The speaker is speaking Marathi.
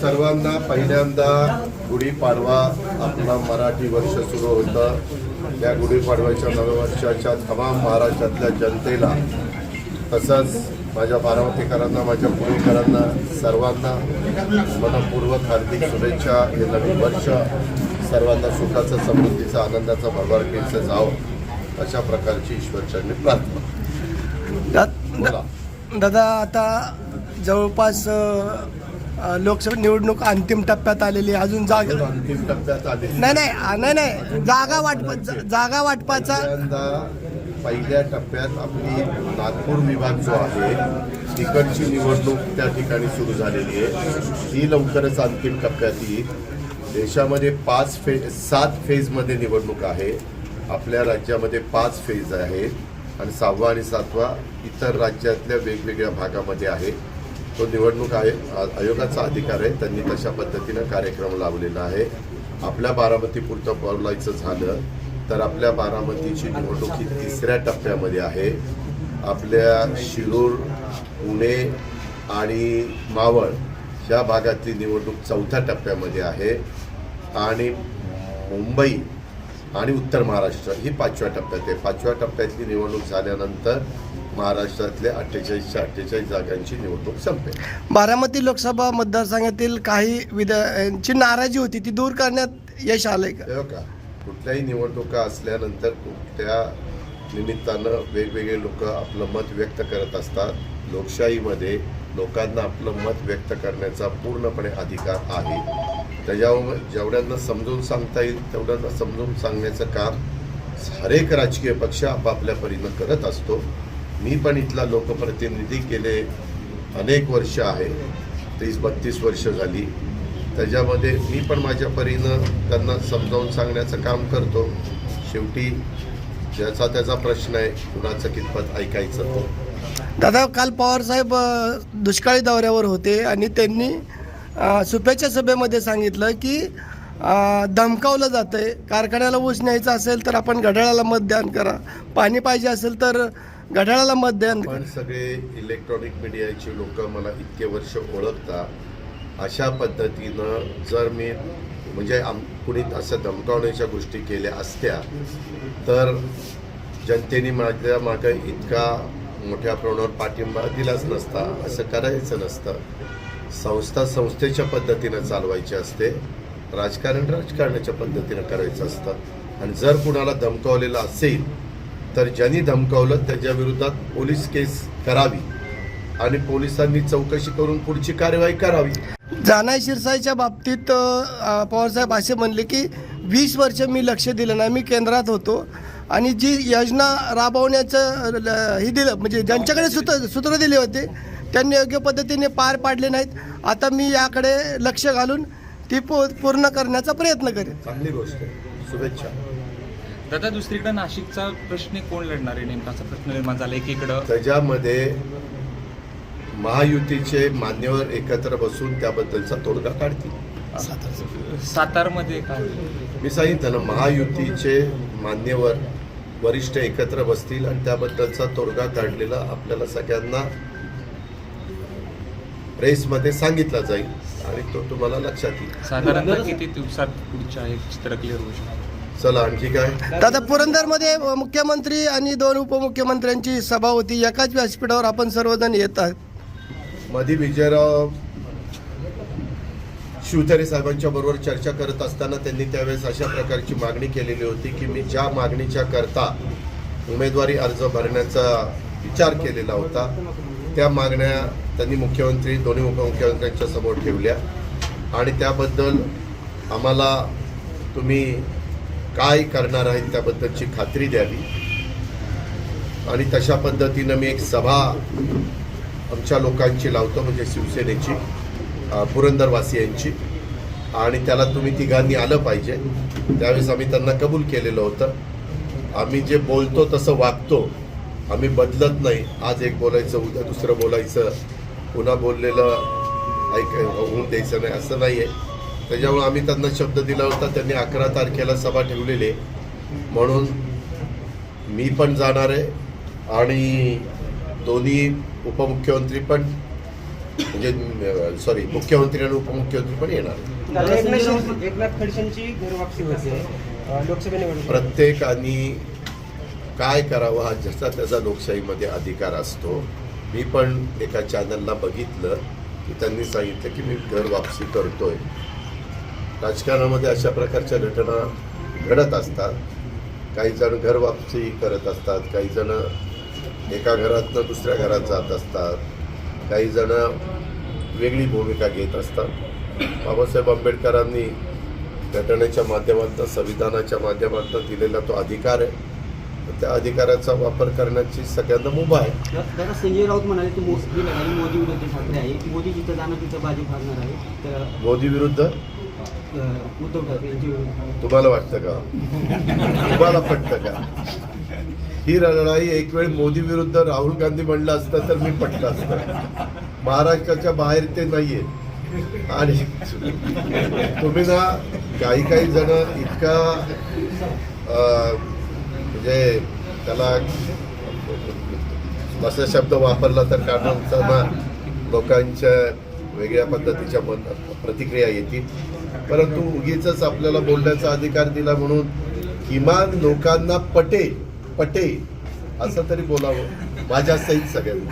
सर्वांना पहिल्यांदा गुढीपाडवा आपला मराठी वर्ष सुरू होतं. त्या गुढीपाडव्याच्या नव्या वर्षाच्या तमाम महाराष्ट्रातल्या जनतेला तसंच माझ्या बारामतीकरांना माझ्या पुणेकरांना सर्वांना मनपूर्वक हार्दिक शुभेच्छा. हे नवीन वर्ष सर्वांना सुखाचं समृद्धीचं आनंदाचं भरभराटीचं जावं. अशा प्रकारची ईश्वरचरणी प्रार्थना. दादा आता जवळपास लोकसभा निवडणूक अंतिम टप्प्यात आलेली. अजून जागा अंतिम टप्प्यात आले नाही नाही आ, नाही नाही. जागा वाटप ज- जागा वाटपाचा पहिल्यांदा पहिल्या टप्प्यात आपली नागपूर विभाग जो आहे तिकडची निवडणूक त्या ठिकाणी सुरू झालेली आहे. ती लवकरच अंतिम टप्प्यात येईल. देशामध्ये पाच फे सात फेजमध्ये निवडणूक आहे. आपल्या राज्यामध्ये पाच फेज आहेत. आणि सहावा आणि सातवा इतर राज्यातल्या वेगवेगळ्या भागामध्ये आहे. तो निवडणूक आयोग आयोगाचा अधिकार आहे. त्यांनी तशा पद्धतीनं कार्यक्रम लावलेला आहे. आपल्या बारामतीपुरतं बोलायचं झालं तर आपल्या बारामतीची निवडणूक ही तिसऱ्या टप्प्यामध्ये आहे. आपल्या शिरूर पुणे आणि मावळ या भागातली निवडणूक चौथ्या टप्प्यामध्ये आहे. आणि मुंबई आणि उत्तर महाराष्ट्र ही पाचव्या टप्प्यात आहे. पाचव्या टप्प्यातली निवडणूक झाल्यानंतर महाराष्ट्रातल्या अठ्ठेचाळीसच्या अठ्ठेचाळीस जागांची निवडणूक संपेल. बारामती लोकसभा मतदारसंघातील काही विधायांची नाराजी होती ती दूर करण्यात यश आलंय का? तेव्हा का कुठल्याही निवडणुका असल्यानंतर त्या निमित्तानं वेगवेगळे लोक आपलं मत व्यक्त करत असतात. लोकशाहीमध्ये लोकांना आपलं मत व्यक्त करण्याचा पूर्णपणे अधिकार आहे. त्याच्यावर जेवढ्यांना समजून सांगता येईल तेवढ्यांना समजून सांगण्याचं काम हरेक राजकीय पक्ष आपापल्या परीनं करत असतो. मी पण इथला लोकप्रतिनिधी गेले अनेक वर्ष आहे. तीस बत्तीस वर्ष झाली. त्याच्यामध्ये मी पण माझ्या परीनं त्यांना समजावून सांगण्याचं काम करतो. शेवटी ज्याचा त्याचा प्रश्न आहे कुणाचं कितपत ऐकायचं दादा काल पवारसाहेब दुष्काळी दौऱ्यावर होते आणि त्यांनी अ, सभेमध्ये सांगितलं की धमकावलं जातं आहे कारखान्याला ऊस न्यायचा असेल तर आपण घड्याळाला मतदान करा. पाणी पाहिजे असेल तर घड्याळाला मतदान पण सगळे इलेक्ट्रॉनिक मीडियाचे लोक मला इतके वर्ष ओळखतात. अशा पद्धतीनं जर मी म्हणजे आम कुणी असं धमकावण्याच्या गोष्टी केल्या असत्या तर जनतेने माझ्या मागं इतका मोठ्या प्रमाणावर पाठिंबा दिलाच नसता असं करायचं नसतं. संस्था संस्थेच्या पद्धतीनं चालवायची असते राजकारण राजकारणाच्या पद्धतीनं करायचं असतं. आणि जर कुणाला धमकावलेलं असेल तर ज्यांनी धमकावलं त्याच्या विरोधात पोलीस केस करावी आणि पोलिसांनी चौकशी करून पुढची कार्यवाही करावी. जानाई शिरसाईच्या बाबतीत पवारसाहेब असे म्हणले की वीस वर्ष मी लक्ष दिलं नाही मी केंद्रात होतो आणि जी योजना राबवण्याचं हे दिलं म्हणजे ज्यांच्याकडे सूत्र सूत्र दिले होते त्यांनी योग्य पद्धतीने पार पाडले नाहीत. आता मी याकडे लक्ष घालून ती पूर्ण करण्याचा प्रयत्न करेन. चांगली गोष्ट शुभेच्छा. दादा दुसरीकडे नाशिकचा प्रश्न कोण लढणार आहे? नेमका असा प्रश्न निर्माण झाला एकीकडं त्याच्यामध्ये महायुतीचे मान्यवर एकत्र बसून त्याबद्दलचा तोडगा काढतील. सातारमध्ये काय? मी सांगितलं ना महायुतीचे मान्यवर वरिष्ठ एकत्र बसतील आणि त्याबद्दलचा तोडगा काढलेला आपल्याला सगळ्यांना प्रेसमध्ये सांगितला जाईल आणि तो तुम्हाला लक्षात येईल. साधारणतः किती दिवसात पुढच्या एक चित्र क्लिअर होऊ शकतं? चला आणखी काय? दादा पुरंदरमध्ये मुख्यमंत्री आणि दोन उपमुख्यमंत्र्यांची सभा होती. एकाच व्यासपीठावर आपण सर्वजण येत आहात. मधी विजयराव शिवतारे साहेबांच्या बरोबर चर्चा करत असताना त्यांनी त्यावेळेस अशा प्रकारची मागणी केलेली होती की मी ज्या मागणीच्या करता उमेदवारी अर्ज भरण्याचा विचार केलेला होता त्या मागण्या त्यांनी मुख्यमंत्री दोन्ही उपमुख्यमंत्र्यांच्या समोर ठेवल्या. आणि त्याबद्दल आम्हाला तुम्ही काय करणार आहेत त्याबद्दलची खात्री द्यावी. आणि तशा पद्धतीनं मी एक सभा आमच्या लोकांची लावतो म्हणजे शिवसेनेची पुरंदरवासियांची आणि त्याला तुम्ही तिघांनी आलं पाहिजे. त्यावेळेस आम्ही त्यांना कबूल केलेलं होतं. आम्ही जे बोलतो तसं वागतो. आम्ही बदलत नाही. आज एक बोलायचं उद्या दुसरं बोलायचं. पुन्हा बोललेलं ऐक होऊन द्यायचं नाही असं नाही आहे त्याच्यामुळे आम्ही त्यांना शब्द दिला होता त्यांनी अकरा तारखेला सभा ठेवलेली आहे. म्हणून मी पण जाणार आहे आणि दोन्ही उपमुख्यमंत्री पण म्हणजे सॉरी मुख्यमंत्री आणि उपमुख्यमंत्री पण येणार एकनाथ खडसेंची घरवापसी होते प्रत्येकाने काय करावं हा जसा त्याचा लोकशाहीमध्ये अधिकार असतो. मी पण एका चॅनलला बघितलं की त्यांनी सांगितलं की मी घर वापसी करतोय. राजकारणामध्ये अशा प्रकारच्या घटना घडत असतात. काही जण घर वापसी करत असतात काही जण एका घरातनं दुसऱ्या घरात जात असतात काही जण वेगळी भूमिका घेत असतात. बाबासाहेब आंबेडकरांनी घटनेच्या माध्यमातून संविधानाच्या माध्यमातून दिलेला तो अधिकार आहे. त्या अधिकाराचा वापर करण्याची सगळ्यांना मुभा आहे. दादा संजय राऊत म्हणाले की मोदी विरुद्ध ठाकरे आहे. मोदी जिथं जाणं तिथं बाजी फारणार आहे. मोदी विरुद्ध? उद्धव ठाकरे तुम्हाला वाटतं का? तुम्हाला पटतं का? ही लढाई एक वेळ मोदी विरुद्ध राहुल गांधी म्हणलं असतं तर मी पटलं असतं. महाराष्ट्राच्या बाहेर ते नाहीये. आणि तुम्ही ना काही काही जण इतका म्हणजे त्याला असा शब्द वापरला तर कारण लोकांच्या वेगळ्या पद्धतीच्या मत प्रतिक्रिया येतील. परंतु उगीच आपल्याला बोलण्याचा अधिकार दिला म्हणून किमान लोकांना पटे पटे असं तरी बोलावं. माझ्या सहित सगळ्यांनी.